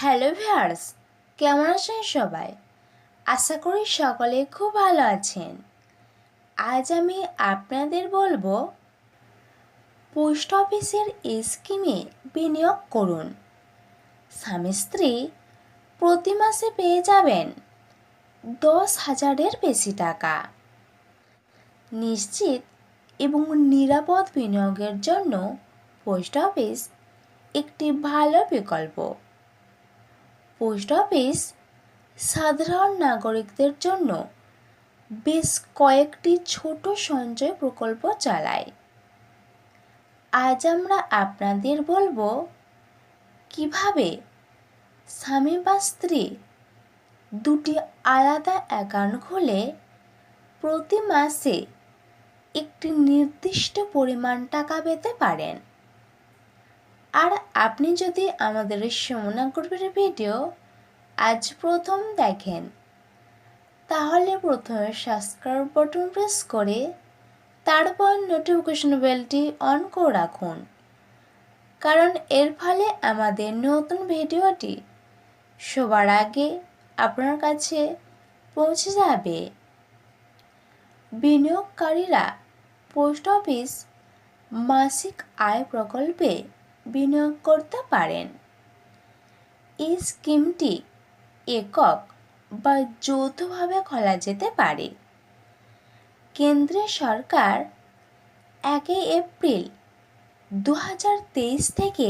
Hello viewers, কেমন আছেন সবাই? আশা করি সকলে খুব ভালো আছেন। আজ আমি আপনাদের বলব, পোস্ট অফিসের স্কিমে বিনিয়োগ করুন। স্বামী স্ত্রী প্রতি মাসে পেয়ে যাবেন দশ হাজারের বেশি টাকা। নিশ্চিত এবং নিরাপদ বিনিয়োগের জন্য পোস্ট অফিস একটি ভালো বিকল্প। পোস্ট অফিস সাধারণ নাগরিকদের জন্য বেশ কয়েকটি ছোট সঞ্চয় প্রকল্প চালায়। আজ আমরা আপনাদের বলব কীভাবে স্বামী বা স্ত্রী দুটি আলাদা অ্যাকাউন্ট খুলে প্রতি মাসে একটি নির্দিষ্ট পরিমাণ টাকা পেতে পারেন। আর আপনি যদি আমাদের সমনা গ্রুপের ভিডিও আজ প্রথম দেখেন, তাহলে প্রথমে সাবস্ক্রাইব বাটন প্রেস করে তারপর নোটিফিকেশন বেলটি অন করে রাখুন। কারণ এর ফলে আমাদের নতুন ভিডিওটি সবার আগে আপনার কাছে পৌঁছে যাবে। বিনিয়োগকারীরা পোস্ট অফিস মাসিক আয় প্রকল্পে বিনিয়োগ করতে পারেন। এই স্কিমটি একক বা যৌথভাবে খোলা যেতে পারে। কেন্দ্রীয় সরকার একই এপ্রিল দু হাজার তেইশ থেকে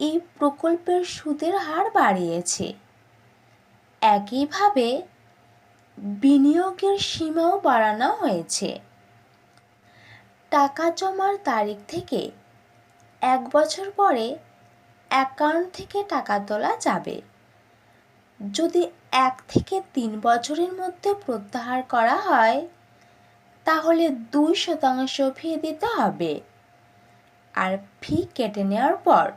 এই প্রকল্পের সুদের হার বাড়িয়েছে। একইভাবে বিনিয়োগের সীমাও বাড়ানো হয়েছে। টাকা জমার তারিখ থেকে এক বছর পরে অ্যাকাউন্ট থেকে টাকা তোলা যাবে। যদি এক থেকে তিন বছরের মধ্যে প্রত্যাহার করা হয়, তাহলে দুই শতাংশ ফি দিতে হবে। আর ফি কেটে নেওয়ার পর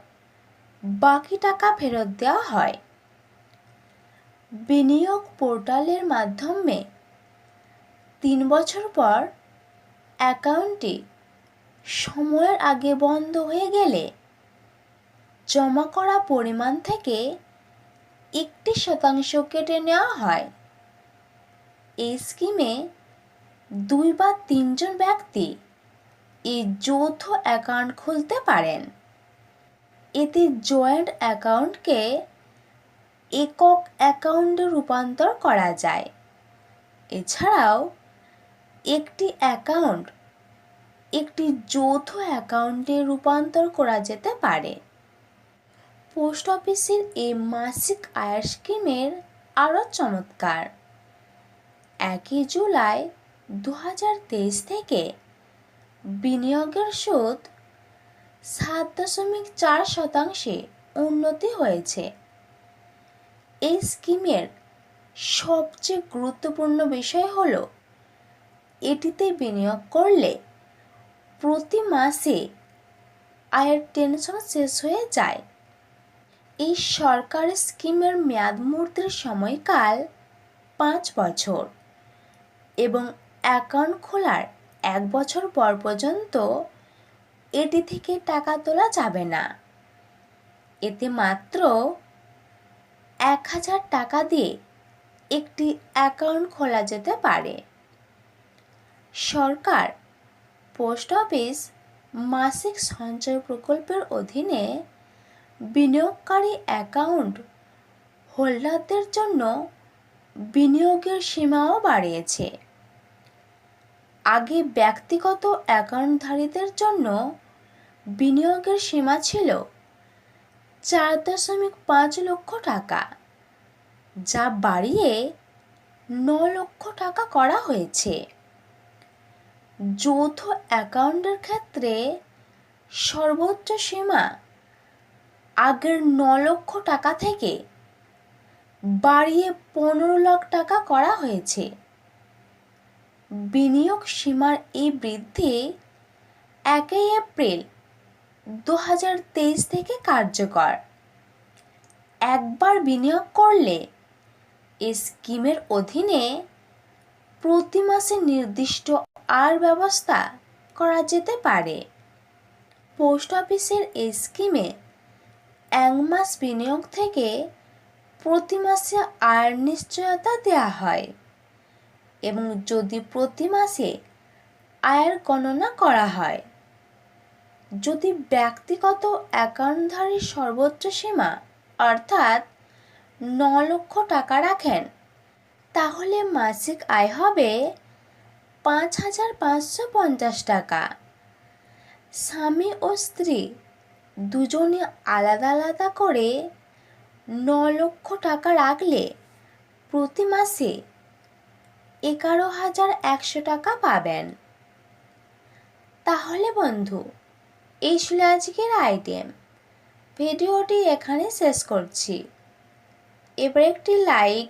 বাকি টাকা ফেরত দেওয়া হয়। বিনিয়োগ পোর্টালের মাধ্যমে তিন বছর পর অ্যাকাউন্টটি সময়ের আগে বন্ধ হয়ে গেলে জমা করা পরিমাণ থেকে একটি শতাংশ কেটে নেওয়া হয়। এই স্কিমে দুই বা তিনজন ব্যক্তি এই যৌথ অ্যাকাউন্ট খুলতে পারেন। এতে জয়েন্ট অ্যাকাউন্টকে একক অ্যাকাউন্টে রূপান্তর করা যায়। এছাড়াও একটি অ্যাকাউন্ট একটি যৌথ অ্যাকাউন্টে রূপান্তর করা যেতে পারে। পোস্ট অফিসের এই মাসিক আয়ের স্কিমের আরও চমৎকার। একই জুলাই দু হাজার তেইশ থেকে বিনিয়োগের সুদ সাত দশমিক চার শতাংশে উন্নতি হয়েছে। এই স্কিমের সবচেয়ে গুরুত্বপূর্ণ বিষয় হল, এটিতে বিনিয়োগ করলে প্রতি মাসে আয়ের টেনশন শেষ হয়ে যায়। এই সরকারি স্কিমের মেয়াদ মুহূর্তের সময়কাল পাঁচ বছর এবং অ্যাকাউন্ট খোলার এক বছর পর পর্যন্ত এটি থেকে টাকা তোলা যাবে না। এতে মাত্র এক হাজার টাকা দিয়ে একটি অ্যাকাউন্ট খোলা যেতে পারে। সরকার পোস্ট অফিস মাসিক সঞ্চয় প্রকল্পের অধীনে বিনিয়োগকারী অ্যাকাউন্ট হোল্ডারদের জন্য বিনিয়োগের সীমাও বাড়িয়েছে। আগে ব্যক্তিগত অ্যাকাউন্টধারীদের জন্য বিনিয়োগের সীমা ছিল চার দশমিক পাঁচ লক্ষ টাকা, যা বাড়িয়ে ন লক্ষ টাকা করা হয়েছে। যৌথ অ্যাকাউন্টের ক্ষেত্রে সর্বোচ্চ সীমা আগের ন লক্ষ টাকা থেকে বাড়িয়ে পনেরো লাখ টাকা করা হয়েছে। বিনিয়োগ সীমার এই বৃদ্ধি একই এপ্রিল দু হাজার তেইশ থেকে কার্যকর। একবার বিনিয়োগ করলে স্কিমের অধীনে প্রতি মাসে নির্দিষ্ট আর ব্যবস্থা করা যেতে পারে। পোস্ট অফিসের এই স্কিমে এক মাস বিনিয়োগ থেকে প্রতি মাসে আয়ের নিশ্চয়তা দেওয়া হয় এবং যদি প্রতি মাসে আয়ের গণনা করা হয়। যদি ব্যক্তিগত অ্যাকাউন্টধারীর সর্বোচ্চ সীমা, অর্থাৎ ন লক্ষ টাকা রাখেন তাহলে মাসিক আয় হবে পাঁচ হাজার পাঁচশো পঞ্চাশ টাকা। স্বামী ও স্ত্রী দুজনে আলাদা আলাদা করে ন লক্ষ টাকা রাখলে প্রতি মাসে এগারো হাজার একশো টাকা পাবেন। তাহলে বন্ধু, এই ছিল আজকের আইটেম। ভিডিওটি এখানে শেষ করছি। এবার একটি লাইক